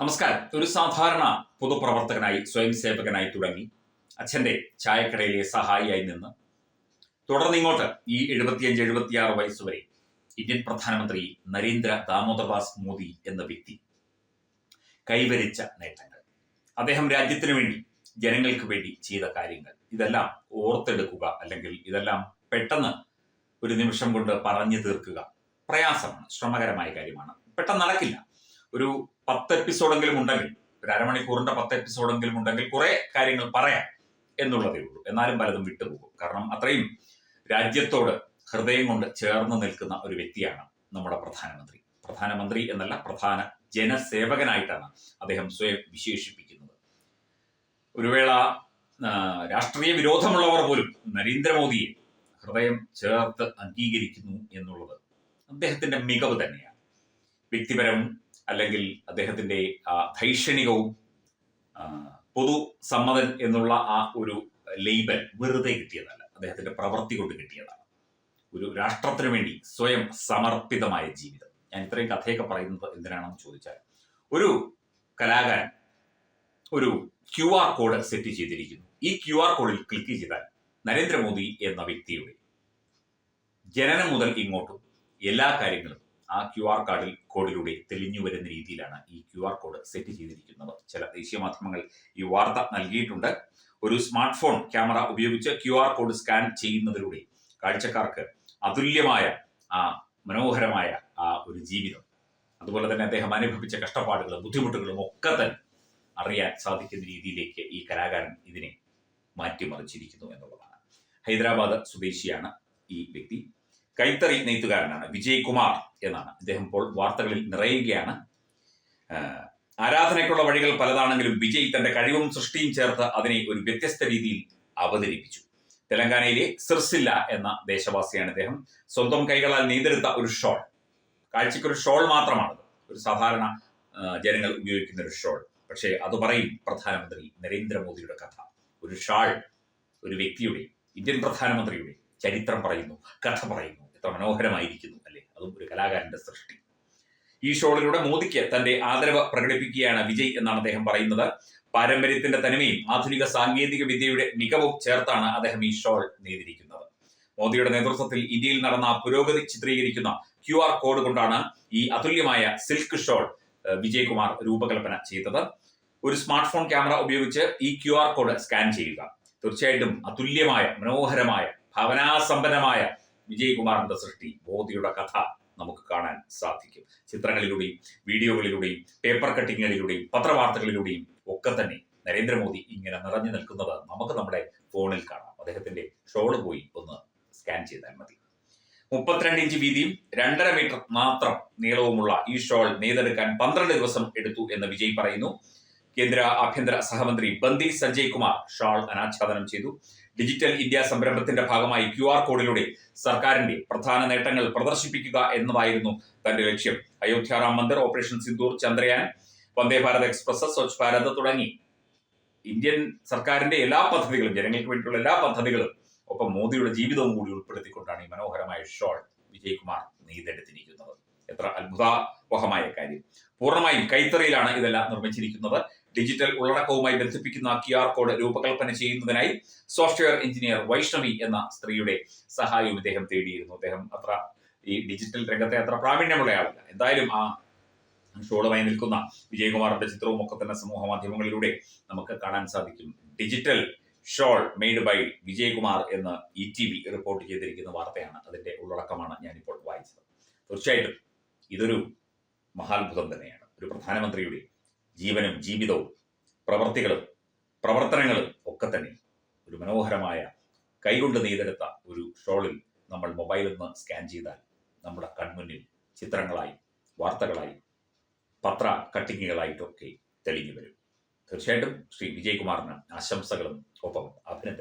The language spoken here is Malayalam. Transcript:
നമസ്കാരം. ഒരു സാധാരണ പൊതുപ്രവർത്തകനായി സ്വയം സേവകനായി തുടങ്ങി അച്ഛന്റെ ചായക്കടയിലെ സഹായിയായി നിന്ന് തുടർന്ന് ഇങ്ങോട്ട് ഈ എഴുപത്തിയഞ്ച് എഴുപത്തിയാറ് വയസ്സുവരെ ഇന്ത്യൻ പ്രധാനമന്ത്രി നരേന്ദ്ര ദാമോദർദാസ് മോദി എന്ന വ്യക്തി കൈവരിച്ച നേട്ടങ്ങൾ. അദ്ദേഹം രാജ്യത്തിനു വേണ്ടി ജനങ്ങൾക്ക് വേണ്ടി ചെയ്ത കാര്യങ്ങൾ. ഇതെല്ലാം ഓർത്തെടുക്കുക അല്ലെങ്കിൽ ഇതെല്ലാം പെട്ടെന്ന് ഒരു നിമിഷം കൊണ്ട് പറഞ്ഞു തീർക്കുക പ്രയാസമാണ് ശ്രമകരമായ കാര്യമാണ്. പെട്ടെന്ന് നടക്കില്ല. ഒരു പത്ത് എപ്പിസോഡെങ്കിലും ഉണ്ടെങ്കിൽ ഒരു അരമണിക്കൂറിന്റെ പത്ത് എപ്പിസോഡെങ്കിലും ഉണ്ടെങ്കിൽ കുറെ കാര്യങ്ങൾ പറയാം എന്നുള്ളതേ ഉള്ളൂ. എന്നാലും പലതും വിട്ടുപോകും. കാരണം അത്രയും രാജ്യത്തോട് ഹൃദയം കൊണ്ട് ചേർന്ന് നിൽക്കുന്ന ഒരു വ്യക്തിയാണ് നമ്മുടെ പ്രധാനമന്ത്രി. പ്രധാനമന്ത്രി എന്നല്ല പ്രധാന ജനസേവകനായിട്ടാണ് അദ്ദേഹം സ്വയം വിശേഷിപ്പിക്കുന്നത്. ഒരു വേള രാഷ്ട്രീയ വിരോധമുള്ളവർ പോലും നരേന്ദ്രമോദിയെ ഹൃദയം ചേർത്ത് അംഗീകരിക്കുന്നു എന്നുള്ളത് അദ്ദേഹത്തിന്റെ മികവ് തന്നെയാണ്. വ്യക്തിപരവും അല്ലെങ്കിൽ അദ്ദേഹത്തിന്റെ ധൈഷണികവും പൊതു പൊതുസമ്മതൻ എന്നുള്ള ആ ഒരു ലേബൽ വെറുതെ കിട്ടിയതല്ല. അദ്ദേഹത്തിന്റെ പ്രവൃത്തി കൊണ്ട് കിട്ടിയതാണ്. ഒരു രാഷ്ട്രത്തിന് വേണ്ടി സ്വയം സമർപ്പിതമായ ജീവിതം. ഞാൻ ഇത്രയും കഥയൊക്കെ പറയുന്നത് എന്തിനാണെന്ന് ചോദിച്ചാൽ ഒരു കലാകാരൻ ഒരു ക്യു ആർ കോഡ് സെറ്റ് ചെയ്തിരിക്കുന്നു. ഈ ക്യു ആർ കോഡിൽ ക്ലിക്ക് ചെയ്താൽ നരേന്ദ്രമോദി എന്ന വ്യക്തിയുടെ ജനനം മുതൽ ഇങ്ങോട്ടും എല്ലാ കാര്യങ്ങളും ആ ക്യു ആർ കാർഡിൽ കോഡിലൂടെ തെളിഞ്ഞു വരുന്ന രീതിയിലാണ് ഈ ക്യു ആർ കോഡ് സെറ്റ് ചെയ്തിരിക്കുന്നത്. ചില ദേശീയ മാധ്യമങ്ങൾ ഈ വാർത്ത നൽകിയിട്ടുണ്ട്. ഒരു സ്മാർട്ട് ഫോൺ ക്യാമറ ഉപയോഗിച്ച് ക്യു ആർ കോഡ് സ്കാൻ ചെയ്യുന്നതിലൂടെ കാഴ്ചക്കാർക്ക് അതുല്യമായ ആ മനോഹരമായ ആ ഒരു ജീവിതം. അതുപോലെ തന്നെ അദ്ദേഹം അനുഭവിച്ച കഷ്ടപ്പാടുകളും ബുദ്ധിമുട്ടുകളും ഒക്കെ തന്നെ അറിയാൻ സാധിക്കുന്ന രീതിയിലേക്ക് ഈ കലാകാരൻ ഇതിനെ മാറ്റിമറിച്ചിരിക്കുന്നു എന്നുള്ളതാണ്. ഹൈദരാബാദ് സ്വദേശിയാണ് ഈ വ്യക്തി. കൈത്തറി നെയ്ത്തുകാരനാണ്. വിജയ് കുമാർ എന്നാണ്. അദ്ദേഹം ഇപ്പോൾ വാർത്തകളിൽ നിറയുകയാണ്. ആരാധനയ്ക്കുള്ള വഴികൾ പലതാണെങ്കിലും വിജയ് തന്റെ കഴിവും സൃഷ്ടിയും ചേർത്ത് അതിനെ ഒരു വ്യത്യസ്ത രീതിയിൽ അവതരിപ്പിച്ചു. തെലങ്കാനയിലെ സിർസില്ല എന്ന ദേശവാസിയാണ് അദ്ദേഹം സ്വന്തം കൈകളാൽ നെയ്തെടുത്ത ഒരു ഷോൾ. കാഴ്ചയ്ക്കൊരു ഷോൾ മാത്രമാണ് ഒരു സാധാരണ ജനങ്ങൾ ഉപയോഗിക്കുന്ന ഒരു ഷോൾ. പക്ഷേ അത് പറയും പ്രധാനമന്ത്രി നരേന്ദ്രമോദിയുടെ കഥ. ഒരു ഷാൾ ഒരു വ്യക്തിയുടെ ഇന്ത്യൻ പ്രധാനമന്ത്രിയുടെ ചരിത്രം പറയുന്നു കഥ പറയുന്നു. എത്ര മനോഹരമായിരിക്കുന്നു അല്ലേ? അതും ഒരു കലാകാരന്റെ സൃഷ്ടി. ഈ ഷോളിലൂടെ മോദിക്ക് തന്റെ ആദരവ് പ്രകടിപ്പിക്കുകയാണ് വിജയ് എന്നാണ് അദ്ദേഹം പറയുന്നത്. പാരമ്പര്യത്തിന്റെ തനിമയും ആധുനിക സാങ്കേതിക വിദ്യയുടെ മികവും ചേർത്താണ് അദ്ദേഹം ഈ ഷോൾ നെയ്തിരിക്കുന്നത് മോദിയുടെ നേതൃത്വത്തിൽ ഇന്ത്യയിൽ നടന്ന പുരോഗതി ചിത്രീകരിക്കുന്ന ക്യു ആർ കോഡ് കൊണ്ടാണ് ഈ അതുല്യമായ സിൽക്ക് ഷോൾ വിജയകുമാർ രൂപകൽപ്പന ചെയ്തത്. ഒരു സ്മാർട്ട് ഫോൺ ക്യാമറ ഉപയോഗിച്ച് ഈ ക്യു ആർ കോഡ് സ്കാൻ ചെയ്യുക. തീർച്ചയായിട്ടും അതുല്യമായ മനോഹരമായ ഭാവനാസമ്പന്നമായ വിജയകുമാറിന്റെ സൃഷ്ടി മോദിയുടെ കഥ നമുക്ക് കാണാൻ സാധിക്കും. ചിത്രങ്ങളിലൂടെയും വീഡിയോകളിലൂടെയും പേപ്പർ കട്ടിങ്ങുകളിലൂടെയും പത്രവാർത്തകളിലൂടെയും ഒക്കെ തന്നെ നരേന്ദ്രമോദി ഇങ്ങനെ നിറഞ്ഞു നിൽക്കുന്നത് നമുക്ക് നമ്മുടെ ഫോണിൽ കാണാം. അദ്ദേഹത്തിന്റെ ഷോൾ പോയി ഒന്ന് സ്കാൻ ചെയ്താൽ മതി. മുപ്പത്തിരണ്ട് ഇഞ്ച് വീതിയും രണ്ടര മീറ്റർ മാത്രം നീളവുമുള്ള ഈ ഷോൾ നെയ്തെടുക്കാൻ പന്ത്രണ്ട് ദിവസം എടുത്തു എന്ന് വിജയ് പറയുന്നു. കേന്ദ്ര ആഭ്യന്തര സഹമന്ത്രി ബന്ദി സഞ്ജയ് കുമാർ ഷാൾ അനാച്ഛാദനം ചെയ്തു. ഡിജിറ്റൽ ഇന്ത്യ സംരംഭത്തിന്റെ ഭാഗമായി ക്യു ആർ കോഡിലൂടെ സർക്കാരിന്റെ പ്രധാന നേട്ടങ്ങൾ പ്രദർശിപ്പിക്കുക എന്നതായിരുന്നു തന്റെ ലക്ഷ്യം. അയോധ്യ റാം മന്ദിർ ഓപ്പറേഷൻ സിന്ദൂർ ചന്ദ്രയാൻ വന്ദേ ഭാരത് എക്സ്പ്രസ് സ്വച്ഛ് ഭാരത് തുടങ്ങി ഇന്ത്യൻ സർക്കാരിന്റെ എല്ലാ പദ്ധതികളും ജനങ്ങൾക്ക് വേണ്ടിയിട്ടുള്ള എല്ലാ പദ്ധതികളും ഒപ്പം മോദിയുടെ ജീവിതവും കൂടി ഉൾപ്പെടുത്തിക്കൊണ്ടാണ് ഈ മനോഹരമായ ഷോൾ വിജയ്കുമാർ നെയ്തെടുത്തിരിക്കുന്നത്. എത്ര അത്ഭുതാവഹമായ കാര്യം. പൂർണമായും കൈത്തറിയിലാണ് ഇതെല്ലാം നിർമ്മിച്ചിരിക്കുന്നത്. ഡിജിറ്റൽ ഉള്ളടക്കവുമായി ബന്ധിപ്പിക്കുന്ന ക്യു ആർ കോഡ് രൂപകൽപ്പന ചെയ്യുന്നതിനായി സോഫ്റ്റ്വെയർ എഞ്ചിനീയർ വൈഷ്ണവി എന്ന സ്ത്രീയുടെ സഹായവും ഇദ്ദേഹം തേടിയിരുന്നു. അദ്ദേഹം അത്ര ഈ ഡിജിറ്റൽ രംഗത്തെ അത്ര പ്രാവീണ്യമുള്ള ആളല്ല. എന്തായാലും ആ ഷോളുമായി നിൽക്കുന്ന വിജയകുമാറിന്റെ ചിത്രവും ഒക്കെ തന്നെ സമൂഹ മാധ്യമങ്ങളിലൂടെ നമുക്ക് കാണാൻ സാധിക്കും. Digital shawl made by Vijayakumar എന്ന് ഇ ടി വി റിപ്പോർട്ട് ചെയ്തിരിക്കുന്ന വാർത്തയാണ് അതിന്റെ ഉള്ളടക്കമാണ് ഞാനിപ്പോൾ വായിച്ചത്. തീർച്ചയായിട്ടും ഇതൊരു മഹാത്ഭുതം തന്നെയാണ്. ഒരു പ്രധാനമന്ത്രിയുടെ ജീവനും ജീവിതവും പ്രവർത്തികളും പ്രവർത്തനങ്ങളും ഒക്കെ തന്നെ ഒരു മനോഹരമായ കൈകൊണ്ട് നെയ്തെടുത്ത ഒരു ഷോളിൽ നമ്മൾ മൊബൈലിൽ നിന്ന് സ്കാൻ ചെയ്താൽ നമ്മുടെ കൺമുന്നിൽ ചിത്രങ്ങളായി വാർത്തകളായി പത്ര കട്ടിങ്ങുകളായിട്ടൊക്കെ തെളിഞ്ഞു വരും. തീർച്ചയായിട്ടും ശ്രീ വിജയകുമാറിന് ആശംസകളും ഒപ്പം അഭിനന്ദനങ്ങളും.